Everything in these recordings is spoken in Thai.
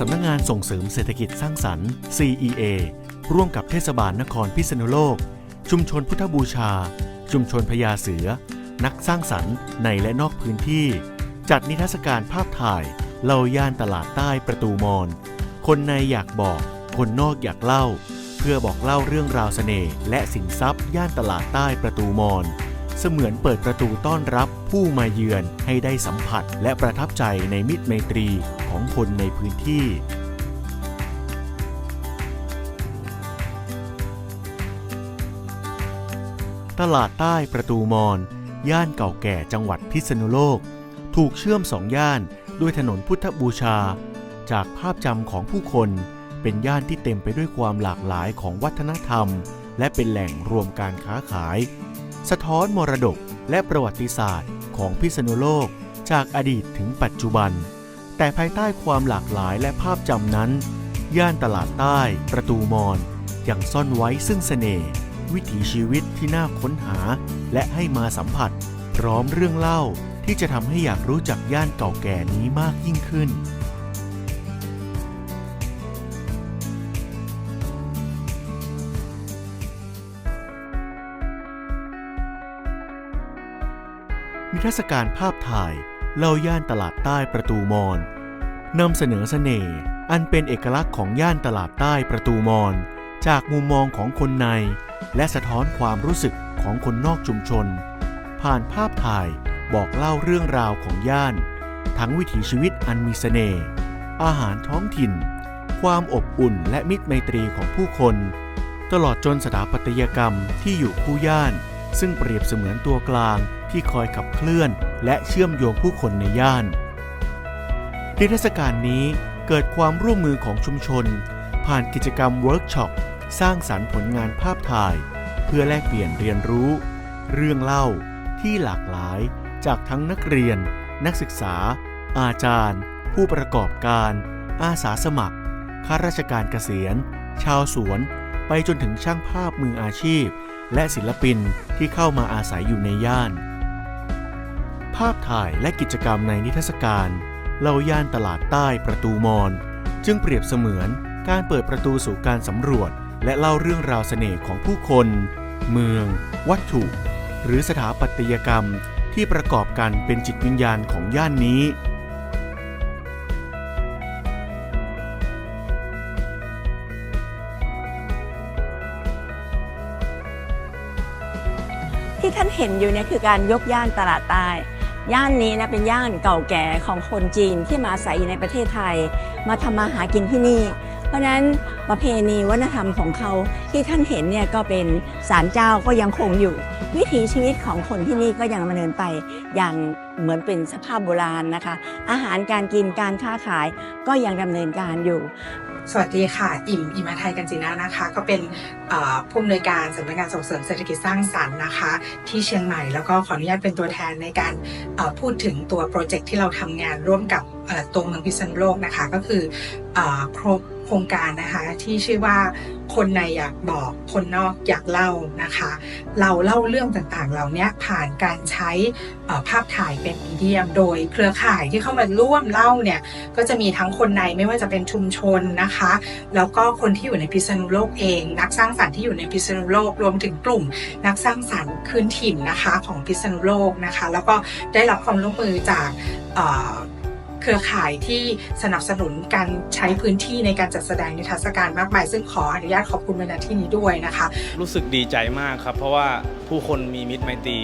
สำนักงงานส่งเสริมเศรษฐกิจสร้างสรรค์ CEA ร่วมกับเทศบาลนครพิษณุโลก ชุมชนพุทธบูชา ชุมชนพญาเสือ นักสร้างสรรค์ในและนอกพื้นที่ จัดนิทรรศการภาพถ่ายเล่าย่านตลาดใต้ประตูมอน คนในอยากบอก คนนอกอยากเล่า เพื่อบอกเล่าเรื่องราวเสน่ห์และสินทรัพย์ย่านตลาดใต้ประตูมอน สมือนเปิดประตูต้อนรับผู้มาเยือนให้ได้สัมผัสและประทับใจในมิตรไมตรีของคนในพื้นที่ ตลาดใต้ประตูมอนย่านเก่าแก่จังหวัดพิษณุโลก ถูกเชื่อมสองย่านด้วยถนนพุทธบูชา จากภาพจำของผู้คน เป็นย่านที่เต็มไปด้วยความหลากหลายของวัฒนธรรม และเป็นแหล่งรวมการค้าขาย สะท้อนมรดกและประวัติศาสตร์ของพิษณุโลกจากอดีตถึงปัจจุบัน แต่ภายใต้ความหลากหลายและภาพจำนั้น ย่านตลาดใต้ประตูมอนยังซ่อนไว้ซึ่งเสน่ห์วิถีชีวิตที่น่าค้นหา และให้มาสัมผัส พร้อมเรื่องเล่าที่จะทำให้อยากรู้จักย่านเก่าแก่นี้มากยิ่งขึ้น นิทรรศการภาพถ่ายเล่าย่านตลาดใต้ประตูมอนนำเสนอเสน่ห์อันเป็นเอกลักษณ์ของย่านตลาดใต้ประตูมอนจากมุมมองของคนใน และสะท้อนความรู้สึกของคนนอกชุมชน ผ่านภาพถ่ายบอกเล่าเรื่องราวของย่าน ทั้งวิถีชีวิตอันมีเสน่ห์อาหารท้องถิ่น ความอบอุ่นและมิตรไมตรีของผู้คน ตลอดจนสถาปัตยกรรมที่อยู่คู่ย่าน ซึ่งเปรียบเสมือนตัวกลาง ที่คอยขับเคลื่อน และเชื่อมโยงผู้คนในย่านนิทรรศการนี้เกิดความร่วมมือของชุมชน ผ่านกิจกรรมเวิร์กช็อปสร้างสรรค์ผลงานภาพถ่าย เพื่อแลกเปลี่ยนเรียนรู้ เรื่องเล่าที่หลากหลายจากทั้งนักเรียน นักศึกษา อาจารย์ ผู้ประกอบการ อาสาสมัครข้าราชการเกษียณ ชาวสวน ไปจนถึงช่างภาพมืออาชีพ และศิลปินที่เข้ามาอาศัยอยู่ในย่าน ภาพถ่ายและกิจกรรมในนิทรรศการเล่าย่านตลาดใต้ประตูมอนจึงเปรียบเสมือนการเปิดประตูสู่การสำรวจ และเล่าเรื่องราวเสน่ห์ของผู้คน เมือง วัตถุ หรือสถาปัตยกรรมที่ประกอบกันเป็นจิตวิญญาณของย่านนี้ ที่ท่านเห็นอยู่เนี่ยคือการยกย่านตลาดใต้ ย่านนี้นะเป็นย่านเก่าแก่ของคนจีนที่มาอาศัยอยู่ในประเทศไทย มาทำมาหากินที่นี่ เพราะฉะนั้นประเพณีวัฒนธรรมของเขาที่ท่านเห็นเนี่ยก็เป็นศาลเจ้าก็ยังคงอยู่ วิถีชีวิตของคนที่นี่ก็ยังดำเนินไปอย่างเหมือนเป็นสภาพโบราณนะคะ อาหารการกินการค้าขายก็ยังดำเนินการอยู่ สวัสดีค่ะ อิ่มอิมาไทยกันจีน่านะคะ ก็เป็นผู้อำนวยการสำนักงานส่งเสริมเศรษฐกิจสร้างสรรค์นะคะ ที่เชียงใหม่แล้วก็ขออนุญาตเป็นตัวแทนในการพูดถึงตัวโปรเจกต์ที่เราทำงานร่วมกับ ตัวเมืองพิษณุโลกนะคะก็คือโครงโครงการนะคะที่ชื่อว่าคนในอยากบอกคนนอกอยากเล่านะคะ เราเล่าเรื่องต่างๆเหล่านี้ผ่านการใช้ภาพถ่ายเป็นมีเดียม โดยเครือข่ายที่เข้ามาร่วมเล่าเนี่ยก็จะมีทั้งคนในไม่ว่าจะเป็นชุมชนนะคะ แล้วก็คนที่อยู่ในพิษณุโลกเอง นักสร้างสรรค์ที่อยู่ในพิษณุโลกรวมถึงกลุ่ม นักสร้างสรรค์คืนถิ่นนะคะของพิษณุโลกนะคะ แล้วก็ได้รับความร่วมมือจาก เอ่อเครือข่ายที่สนับสนุนการใช้พื้นที่ในการจัดแสดงนิทรรศการมากมาย ซึ่งขออนุญาตขอบคุณในที่นี้ด้วยนะคะ รู้สึกดีใจมากครับ เพราะว่าผู้คนมีมิตรไมตรี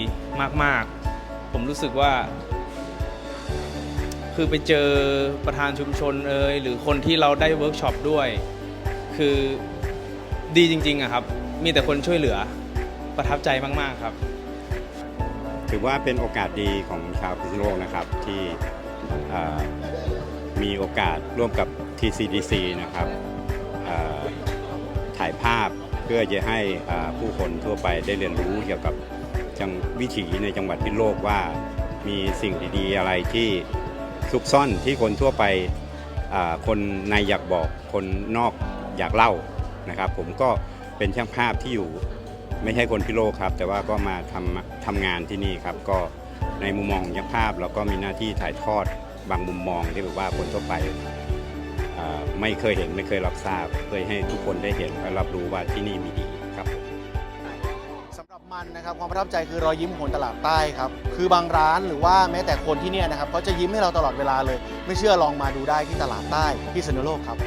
มาก ๆ ผมรู้สึกว่า คือไปเจอประธานชุมชนเอยหรือคนที่เราได้เวิร์กช็อปด้วย คือดีจริงๆอะครับ มีแต่คนช่วยเหลือประทับใจมาก ๆ ครับ ถือว่าเป็นโอกาสดีของชาวพิษณุโลกนะครับที่เอ่อ มีโอกาสร่วมกับ TCDC นะครับถ่ายภาพเพื่อจะให้ผู้คนทั่วไปได้เรียนรู้เกี่ยวกับจังวิถีในจังหวัดพิษโลกว่ามีสิ่งดีๆอะไรที่ซุกซ่อนที่คนทั่วไปคนในอยากบอกคนนอกอยากเล่านะครับ ผมก็เป็นช่างภาพที่อยู่ไม่ใช่คนพิโลกครับ แต่ว่าก็มาทำทำงานที่นี่ครับก็ ในมุมมองของภาพเราก็มีหน้าที่ถ่ายทอดบางมุมมองที่แบบว่าคนทั่วไปไม่เคยเห็นไม่เคยรับทราบเพื่อให้ทุกคนได้เห็นและรับรู้ว่าที่นี่มีดีครับสำหรับมันนะครับความประทับใจคือรอยยิ้มของคนตลาดใต้ครับคือบางร้านหรือว่าแม้แต่คนที่เนี่ยนะครับเขาจะยิ้มให้เราตลอดเวลาเลย ไม่เชื่อลองมาดูได้ที่ตลาดใต้ที่สนุโลกครับ